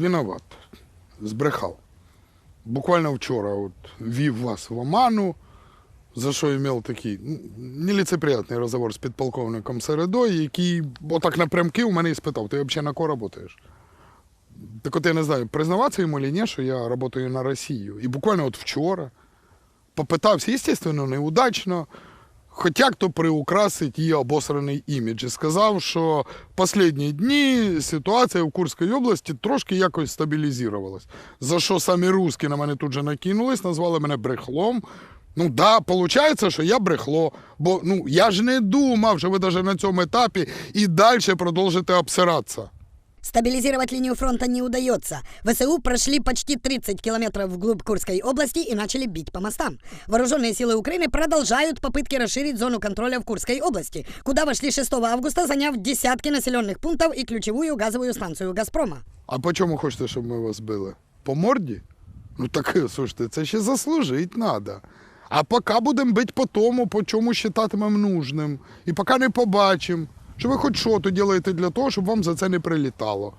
виноват. Збрехав. Буквально вчора от, вів вас в оману, за що мав такий неліцеприятний розговор з підполковником Середою, який отак напрямки у мене і спитав, ти взагалі на кого працюєш? Так от я не знаю, признаватися йому чи ні, що я працюю на Росію. І буквально от вчора попитався, естественно, неудачно, хоча хто приукрасить її обосраний імідж. І сказав, що останні дні ситуація в Курській області трошки якось стабілізувалась. За що самі русські на мене тут же накинулись, назвали мене брехлом. Ну да, виходить, що я брехло. Бо ну я ж не думав, що ви навіть на цьому етапі і далі продовжите обсиратися. Стабилизировать линию фронта не удается. ВСУ прошли почти 30 километров вглубь Курской области и начали бить по мостам. Вооруженные силы Украины продолжают попытки расширить зону контроля в Курской области, куда вошли 6 августа, заняв десятки населенных пунктов и ключевую газовую станцию «Газпрома». А по чому хочете, щоб ми вас били? По морді? Ну так, слушайте, це ще заслужити треба. А поки будемо бити по тому, по чому вважатимемо нужним. І поки не побачимо, що ви хоч що то робите для того, щоб вам за це не прилітало.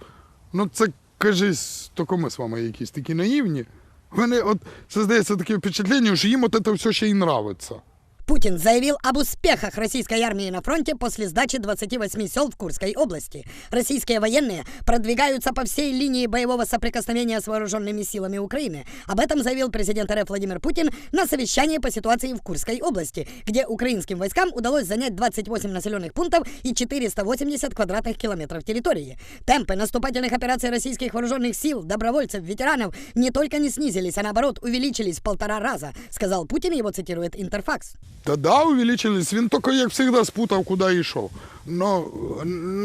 Ну це, кажись, то ми з вами якісь такі наївні. Вони от це здається таке впечатлення, що їм от це все ще й нравиться. Путин заявил об успехах российской армии на фронте после сдачи 28 сел в Курской области. Российские военные продвигаются по всей линии боевого соприкосновения с вооруженными силами Украины. Об этом заявил президент РФ Владимир Путин на совещании по ситуации в Курской области, где украинским войскам удалось занять 28 населенных пунктов и 480 квадратных километров территории. Темпы наступательных операций российских вооруженных сил, добровольцев, ветеранов не только не снизились, а наоборот увеличились в полтора раза, сказал Путин, его цитирует Интерфакс. Та да, увеличились. Він тільки, як завжди, спутав, куди йшов. Но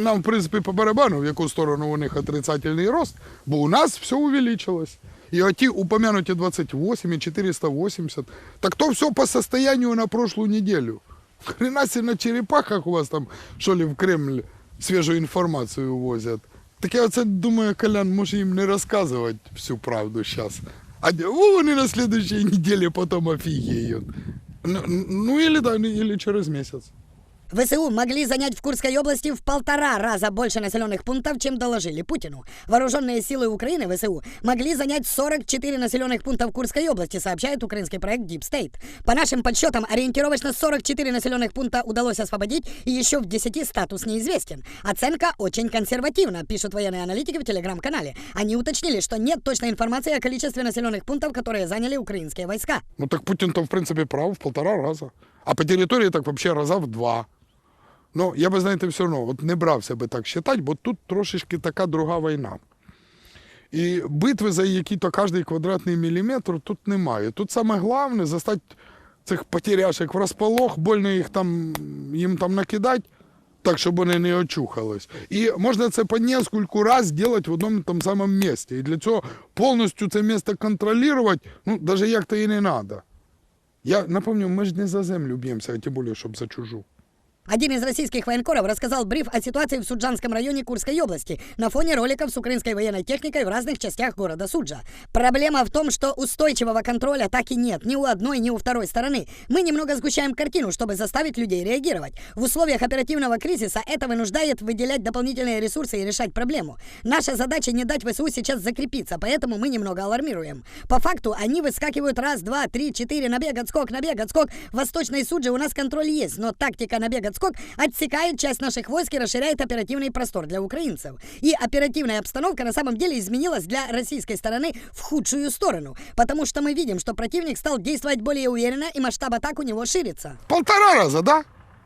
нам, в принципі, по барабану, в яку сторону у них отрицательний рост, бо у нас все увеличилось. І оті упомянуті 28 і 480, так то все по состоянию на прошлую неделю. Хрена себе на черепахах у вас там, що ли, в Кремль свіжу інформацію возять. Так я оце думаю, Колян, може їм не розказувати всю правду зараз. А вони на следующей неделе потом офігіють. Ну, ну или да, или через месяц. ВСУ могли занять в Курской области в полтора раза больше населенных пунктов, чем доложили Путину. Вооруженные силы Украины, ВСУ, могли занять 44 населенных пункта в Курской области, сообщает украинский проект Deep State. По нашим подсчетам, ориентировочно 44 населенных пункта удалось освободить, и еще в 10 статус неизвестен. Оценка очень консервативна, пишут военные аналитики в телеграм-канале. Они уточнили, что нет точной информации о количестве населенных пунктов, которые заняли украинские войска. Ну так Путин-то, в принципе, прав в полтора раза. А по территории так вообще раза в два. Ну, я би, знаєте, все одно от не брався би так вважати, бо тут трошечки така друга війна. І битви за які-то кожний квадратний міліметр тут немає. Тут саме головне застати цих потеряшек в розполох, больно їх там, їм там накидати, так, щоб вони не очухались. І можна це по нескольку раз зробити в одному тому самому місці. І для цього повністю це місце контролювати, ну, навіть як-то і не треба. Я напомню, ми ж не за землю б'ємося, а тим більше, щоб за чужу. Один из российских военкоров рассказал бриф о ситуации в Суджанском районе Курской области на фоне роликов с украинской военной техникой в разных частях города Суджа. Проблема в том, что устойчивого контроля так и нет ни у одной, ни у второй стороны. Мы немного сгущаем картину, чтобы заставить людей реагировать. В условиях оперативного кризиса это вынуждает выделять дополнительные ресурсы и решать проблему. Наша задача не дать ВСУ сейчас закрепиться, поэтому мы немного алармируем. По факту они выскакивают раз, два, три, четыре, набег, отскок, набег, отскок. В Восточной Судже у нас контроль есть, но тактика набег, отскок отсекает часть наших войск и расширяет оперативный простор для украинцев. И оперативная обстановка на самом деле изменилась для российской стороны в худшую сторону, потому что мы видим, что противник стал действовать более уверенно и масштаб атак у него ширится. Полтора раза, да?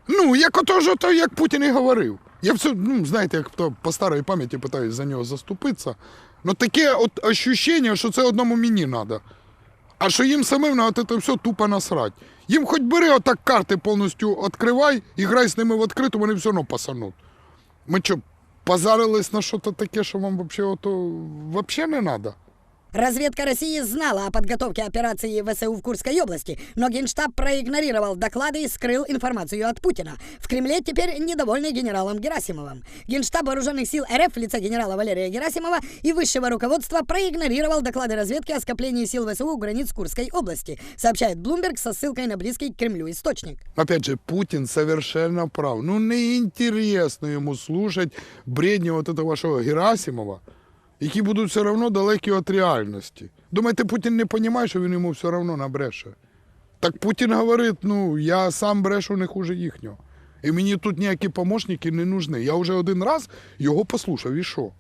Ну, як ото ж то, як Путін і говорив. Я все, ну, знаєте, як то по старій пам'яті питаюсь за нього заступитися. Ну таке от ощущення, що це одному мені треба. А що їм самим на це все тупо насрать. Їм хоч бери отак карти повністю відкривай і грай з ними в відкриту, вони все одно пасануть. Ми що, позарились на щось таке, що вам взагалі не треба? Разведка России знала о подготовке операции ВСУ в Курской области, но Генштаб проигнорировал доклады и скрыл информацию от Путина. В Кремле теперь недовольны генералом Герасимовым. Генштаб вооруженных сил РФ в лице генерала Валерия Герасимова и высшего руководства проигнорировал доклады разведки о скоплении сил ВСУ у границ Курской области, сообщает Блумберг со ссылкой на близкий к Кремлю источник. Опять же, Путин совершенно прав. Ну, неинтересно ему слушать бредни вот этого вашего Герасимова які будуть все одно далекі від реальності. Думаєте, Путін не розуміє, що він йому все одно набреше? Так Путін говорить, ну, я сам брешу не хуже їхнього. І мені тут ніякі помощники не нужны. Я вже один раз його послухав, і що?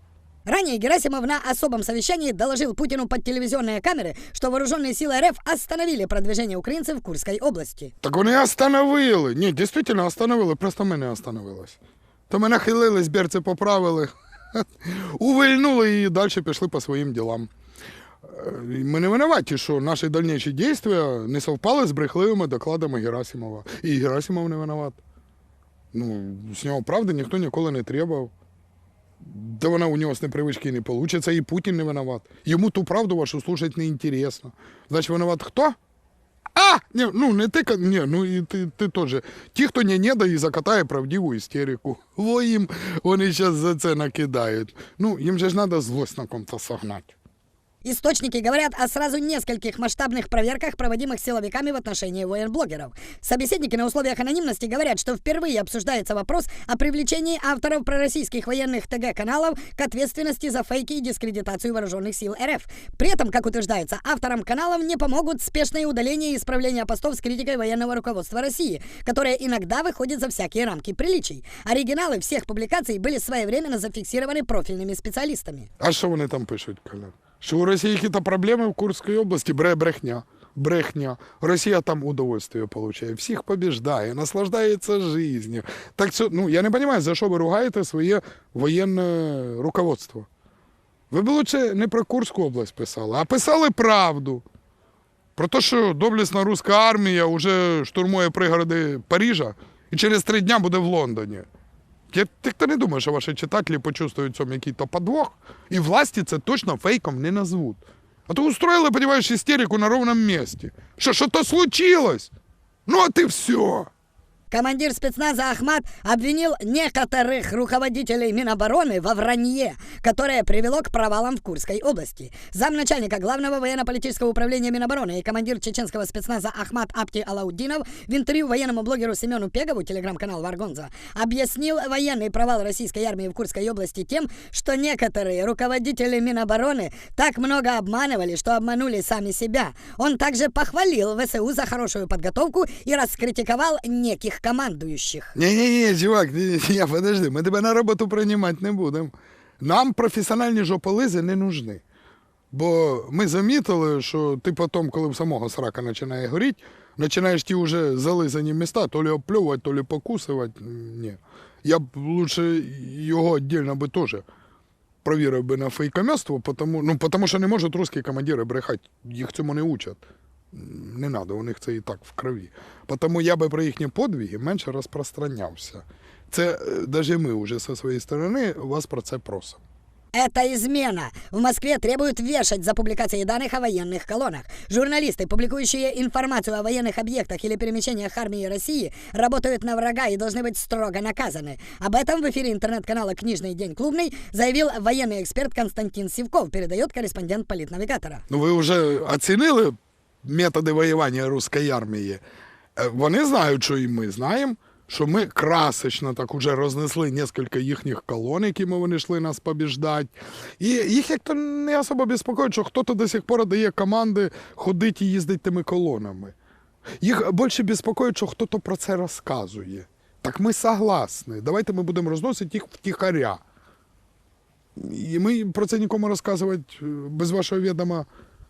Ранее Герасимов на особом совещании доложил Путину под телевизионные камеры, что вооруженные силы РФ остановили продвижение украинцев в Курской области. Так вони остановили. Ні, дійсно остановили, просто ми не остановились. То ми нахилились, берці поправили, увильнули і далі пішли по своїм ділам. Ми не винуваті, що наші дальніші дії не совпали з брехливими докладами Герасимова. І Герасимов не винуват. Ну, з нього правди ніхто ніколи не требував. Да вона у нього з непривички не вийде, і Путін не винуват. Йому ту правду вашу слушати не інтересно. Значить, винуват хто? А! Ні, ну не ти, ні, ну і ти, ти теж. Ті, хто не неда і закатає правдиву істерику. Во їм вони зараз за це накидають. Ну, їм же ж треба злость на ком-то согнати. Источники говорят о сразу нескольких масштабных проверках, проводимых силовиками в отношении военблогеров. Собеседники на условиях анонимности говорят, что впервые обсуждается вопрос о привлечении авторов пророссийских военных ТГ-каналов к ответственности за фейки и дискредитацию вооруженных сил РФ. При этом, как утверждается, авторам каналов не помогут спешное удаление и исправление постов с критикой военного руководства России, которое иногда выходит за всякие рамки приличий. Оригиналы всех публикаций были своевременно зафиксированы профильными специалистами. А що вони там пишуть, Коля? Що у Росії якісь проблеми в Курській області? Бре брехня. Брехня. Росія там удовольствие получає, всіх побіждає, наслаждається життю. Так це, ну, я не розумію, за що ви ругаєте своє воєнне руководство. Ви б лучше не про Курську область писали, а писали правду. Про те, що доблесна руська армія вже штурмує пригороди Парижа і через три дня буде в Лондоні. Я так-то не думаю, що ваші читателі почувствують в цьому якийсь подвох, і власті це точно фейком не назвуть. А то устроїли, понимаешь, істерику на ровному місці. Що, що то случилось? Ну, а ты все. Командир спецназа Ахмат обвинил некоторых руководителей Минобороны во вранье, которое привело к провалам в Курской области. Замначальника главного военно-политического управления Минобороны и командир чеченского спецназа Ахмат Апти Алаудинов в интервью военному блогеру Семену Пегову, телеграм-канал Варгонза, объяснил военный провал российской армии в Курской области тем, что некоторые руководители Минобороны так много обманывали, что обманули сами себя. Он также похвалил ВСУ за хорошую подготовку и раскритиковал неких командующих. Ні-ні-ні, чувак, ні, ні, подожди, ми тебе на роботу приймати не будемо. Нам професіональні жополизи не нужны. Бо ми замітили, що ти потім, коли в самого срака починає горіти, починаєш ті вже зализані міста, то лі оплювати, то лі покусувати. Ні. Я б лучше його віддільно би теж провірив би на фейкомєство, тому, ну, що не можуть русські командири брехати, їх цьому не учать. Не треба, у них це і так в крові. Тому я би про їхні подвиги менше розпространявся. Це навіть ми вже зі своєї сторони вас про це просимо. Это измена. В Москве требуют вешать за публикацией данных о военных колоннах. Журналисты, публикующие информацию о военных объектах или перемещениях армии России, работают на врага и должны быть строго наказаны. Об этом в эфире интернет-канала «Книжный день клубный» заявил военный эксперт Константин Сивков, передает корреспондент политнавигатора. Ну ви вже оцінили методи воювання руської армії? Е, Вони знають, що і ми знаємо, що ми красочно так уже рознесли кілька їхніх колон, якими вони йшли нас побіждати. І їх як то не особо безпокоїть, що хтось до сих пор дає команди ходити і їздити тими колонами. Їх більше безпокоїть, що хтось про це розказує. Так ми согласні. Давайте ми будемо розносити їх втіхаря. І ми про це нікому розказувати е, без вашого відома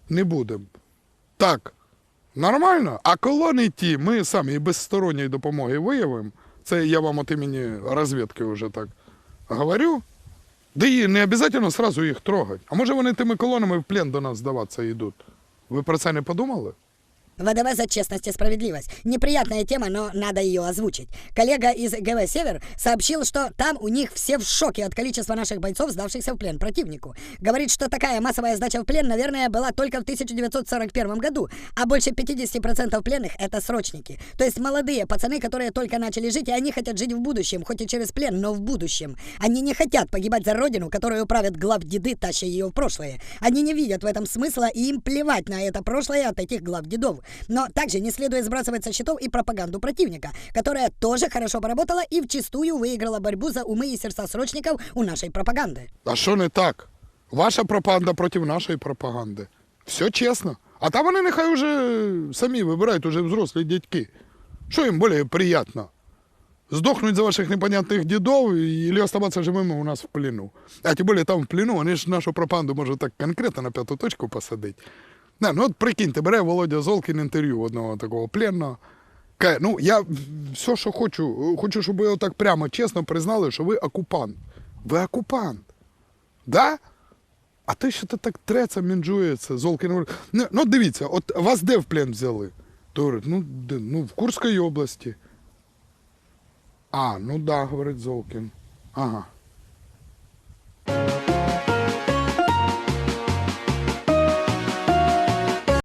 не будемо. Так, нормально. А колони ті ми самі і без сторонньої допомоги виявимо. Це я вам от імені розвідки вже так говорю. Да і не обов'язково сразу їх трогати. А може вони тими колонами в плен до нас здаватися йдуть? Ви про це не подумали? ВДВ за честность и справедливость. Неприятная тема, но надо ее озвучить. Коллега из ГВ «Север» сообщил, что там у них все в шоке от количества наших бойцов, сдавшихся в плен противнику. Говорит, что такая массовая сдача в плен, наверное, была только в 1941 году, а больше 50% пленных — это срочники. То есть молодые пацаны, которые только начали жить, и они хотят жить в будущем, хоть и через плен, но в будущем. Они не хотят погибать за родину, которую правят глав деды, таща ее в прошлое. Они не видят в этом смысла, и им плевать на это прошлое от этих глав дедов. Но также не следует сбрасывать со счетов и пропаганду противника, которая тоже хорошо поработала и вчастую выиграла борьбу за умы и сердца срочников у нашей пропаганды. А що не так? Ваша пропаганда проти нашої пропаганди. Все чесно. А там вони нехай вже самі вибирають, уже взрослі дядьки. Що їм більш приємно? Сдохнуть за ваших непонятных дедов или оставаться живыми у нас в плену. А тем более там в плену, вони ж нашу пропаганду можуть так конкретно на п'яту точку посадити. Не, ну от прикиньте, бере Володя Золкін інтерв'ю одного такого пленного. Каже, ну я все, що хочу, хочу, щоб ви отак прямо чесно признали, що ви окупант. Ви окупант. Да? А те, що ти так треться, мінджується, Золкін говорить, ну, ну дивіться, от вас де в плен взяли? То говорить, ну, де? ну в Курській області. А, ну да, говорить Золкін. Ага.